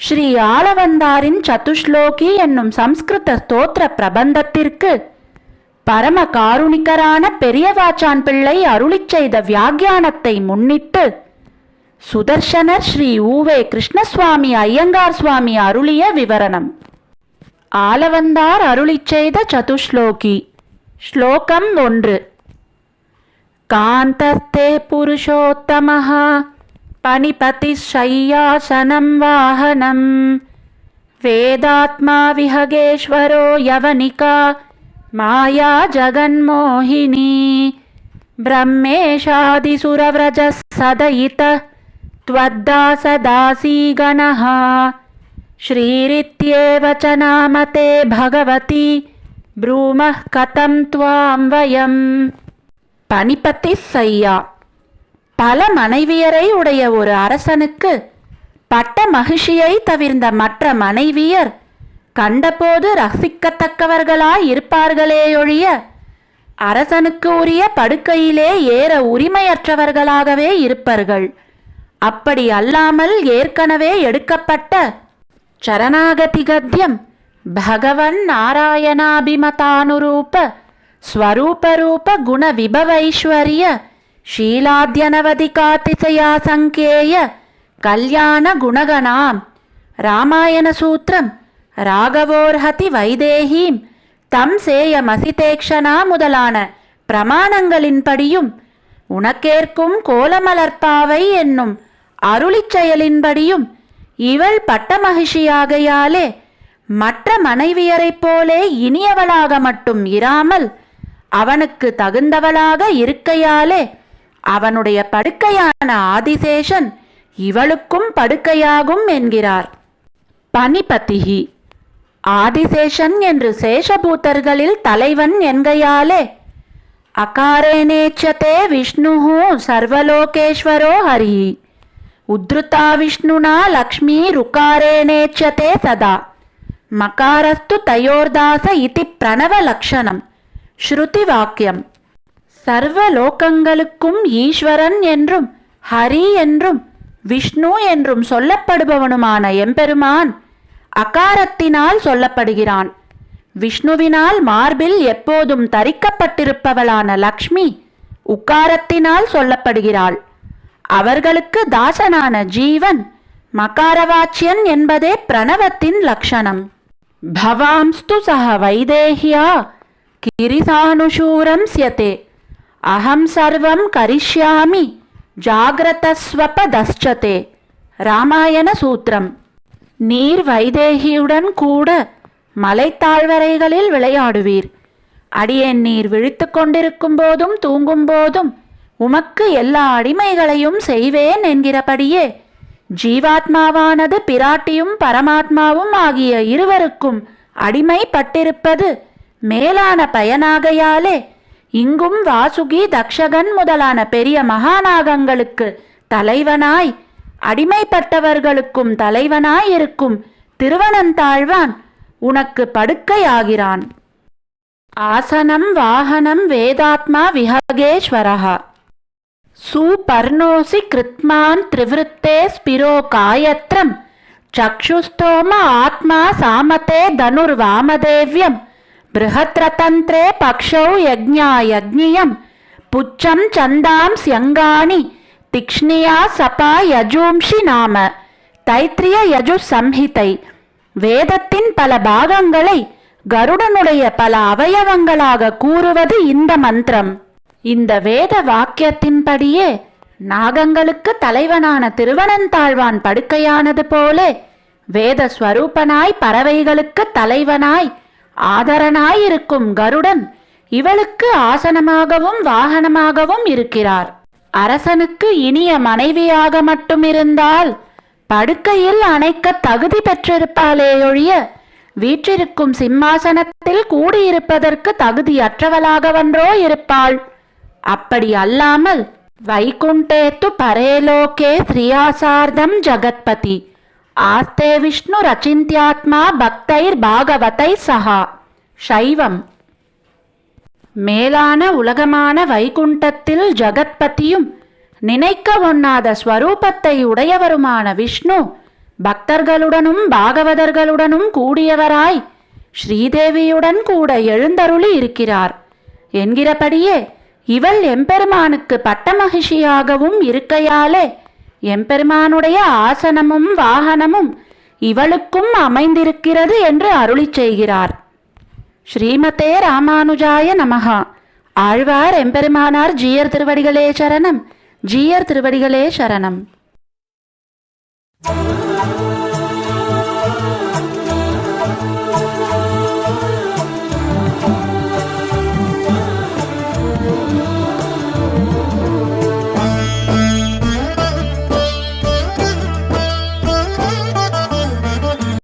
ஸ்ரீ ஆளவந்தாரின் சதுஷ்லோகி என்னும் சம்ஸ்கிருத ஸ்தோத்திர பிரபந்தத்திற்கு பரம காருணிகரான பெரியவாச்சான் பிள்ளை அருளிச் செய்த வியாக்கியானத்தை முன்னிட்டு சுதர்ஷனர் ஸ்ரீ ஊவே கிருஷ்ணசுவாமி ஐயங்கார் சுவாமி அருளிய விவரணம். ஆலவந்தார் அருளிச் செய்த சதுஷ்லோகி. ஸ்லோகம் ஒன்று. காந்தஸ்தே புருஷோத்தமஹா. पणिपतिश्शय्यासनं वाहनं। वेदात्मा विहगेश्वरो यवनिका माया जगन्मोहिनी। ब्रह्मेशादिसुरव्रजः सदयितः त्वद्दासदासीगणः। श्रीरित्येव च नाम ते भगवति ब्रूमः कथं त्वां वयम्। पणिपतिस्सय्या பல மனைவியரை உடைய ஒரு அரசனுக்கு பட்ட மகிழ்ச்சியை தவிர்ந்த மற்ற மனைவியர் கண்டபோது ரசிக்கத்தக்கவர்களாய் இருப்பார்களேயொழிய அரசனுக்கு உரிய படுக்கையிலே ஏற உரிமையற்றவர்களாகவே இருப்பர்கள். அப்படி அல்லாமல் ஏற்கனவே எடுக்கப்பட்ட சரணாகதி கத்தியம் பகவன் நாராயணாபிமதானுரூப ஸ்வரூபரூப குண விபவைஸ்வர்ய ஷீலாத்யனவதிகாதிசயா சங்கேய கல்யாண குணகணாம் ராமாயண சூத்திரம் ராகவோர்ஹதி வைதேகீம் தம் சேய மசிதேக்ஷனா முதலான பிரமாணங்களின்படியும் உனக்கேற்கும் கோலமலர்ப்பாவை என்னும் அருளிச் செயலின்படியும் இவள் பட்டமகிஷியாகையாலே மற்ற மனைவியரைப் போலே இனியவளாக மட்டும் இராமல் அவனுக்கு தகுந்தவளாக இருக்கையாலே அவனுடைய படுக்கையான ஆதிசேஷன் இவளுக்கும் படுக்கையாகும் என்கிறார் பனிபதிகி ஆதிசேஷன் என்று சேஷபூதர்களில் தலைவன் என்கையாலே அகாரேனேச்சதே விஷ்ணுஹு சர்வலோகேஸ்வரோ ஹரி உத்ருதா விஷ்ணுனா லக்ஷ்மீ ருகாரேணேச்சதே சதா மகாரஸ்து தயோர்தாச இதி பிரணவ லக்ஷணம் ஸ்ருதி வாக்கியம் சர்வ லோகங்களுக்கும் ஈஸ்வரன் என்றும் ஹரி என்றும் விஷ்ணு என்றும் சொல்லப்படுபவனுமான எம்பெருமான் அகாரத்தினால் சொல்லப்படுகிறான். விஷ்ணுவினால் மார்பில் எப்போதும் தரிக்கப்பட்டிருப்பவளான லக்ஷ்மி உக்காரத்தினால் சொல்லப்படுகிறாள். அவர்களுக்கு தாசனான ஜீவன் மகாரவாச்சியன் என்பதே பிரணவத்தின் லட்சணம் பவாம்ஸ்து சக வைதேஹியா கிரிசானுஷூரம் சியதே அகம் சர்வம் கரிஷ்யாமி ஜாகிரதஸ்வபதஷ்சதே ராமாயண சூத்திரம் நீர் வைதேகியுடன் கூட மலைத்தாழ்வரைகளில் விளையாடுவீர் அடியேன் நீர் விழித்து கொண்டிருக்கும் போதும் தூங்கும் போதும் உமக்கு எல்லா அடிமைகளையும் செய்வேன் என்கிறபடியே ஜீவாத்மாவானது பிராட்டியும் பரமாத்மாவும் ஆகிய இருவருக்கும் அடிமைப்பட்டிருப்பது மேலான பயனாகையாலே இங்கும் வாசுகி தக்ஷகன் முதலான பெரிய மகாநாகங்களுக்கு தலைவனாய் அடிமைப்பட்டவர்களுக்கும் தலைவனாய் இருக்கும் திருவனந்தாழ்வான் உனக்கு படுக்கையாகிறான். ஆசனம் வாகனம் வேதாத்மா விஹகேஸ்வரஹா. சூபர்ணோசி கிருத்மான் திரிவృత్తే ஸ்பிரோ காயத்ரம். சக்ஷுஸ்தோம ஆத்மா சாமதே தனுர்வாமதேவ்யம். बृहत्रतन्त्रे पक्षौ यज्ञायज्ञियं पुच्छं छन्दांस्यङ्गानि திக்ஷ்ணியா சபா யஜூம்ஷி நாம தைத்திரிய யஜு சம்ஹிதை வேதத்தின் பல பாகங்களை கருடனுடைய பல அவயவங்களாக கூறுவது இந்த மந்திரம் இந்த வேத வாக்கியத்தின்படியே நாகங்களுக்கு தலைவனான திருவனந்தாழ்வான் படுக்கையானது போலே வேத ஸ்வரூபனாய் பறவைகளுக்கு தலைவனாய் ஆதரனாயிருக்கும் கருடன் இவளுக்கு ஆசனமாகவும் வாகனமாகவும் இருக்கிறார். அரசனுக்கு இனிய மனைவியாக மட்டும் இருந்தால் படுக்கையில் அணைக்க தகுதி பெற்றிருப்பாளே ஒழிய வீற்றிருக்கும் சிம்மாசனத்தில் கூடியிருப்பதற்கு தகுதியற்றவளாகவன்றோ இருப்பாள். அப்படி அல்லாமல் வைகுண்டேத்து பரேலோகே ஸ்ரீயாசார்தம் ஜகத்பதி. ஆஸ்தே விஷ்ணு ரச்சிந்தியாத்மா பக்தைர் பாகவதை சஹா சைவம் மேலான உலகமான வைகுண்டத்தில் ஜகத்பதியும் நினைக்க ஒண்ணாத ஸ்வரூபத்தை உடையவருமான விஷ்ணு பக்தர்களுடனும் பாகவதர்களுடனும் கூடியவராய் ஸ்ரீதேவியுடன் கூட எழுந்தருளி இருக்கிறார். என்கிறபடியே இவள் எம்பெருமானுக்கு பட்டமகிஷியாகவும் இருக்கையாலே எம்பெருமானுடைய ஆசனமும் வாகனமும் இவளுக்கும் அமைந்திருக்கிறது என்று அருளிச் செய்கிறார். ஸ்ரீமதே ராமானுஜாய நமகா ஆழ்வார் எம்பெருமானார் ஜீயர் திருவடிகளே சரணம். ஜீயர் திருவடிகளே சரணம்.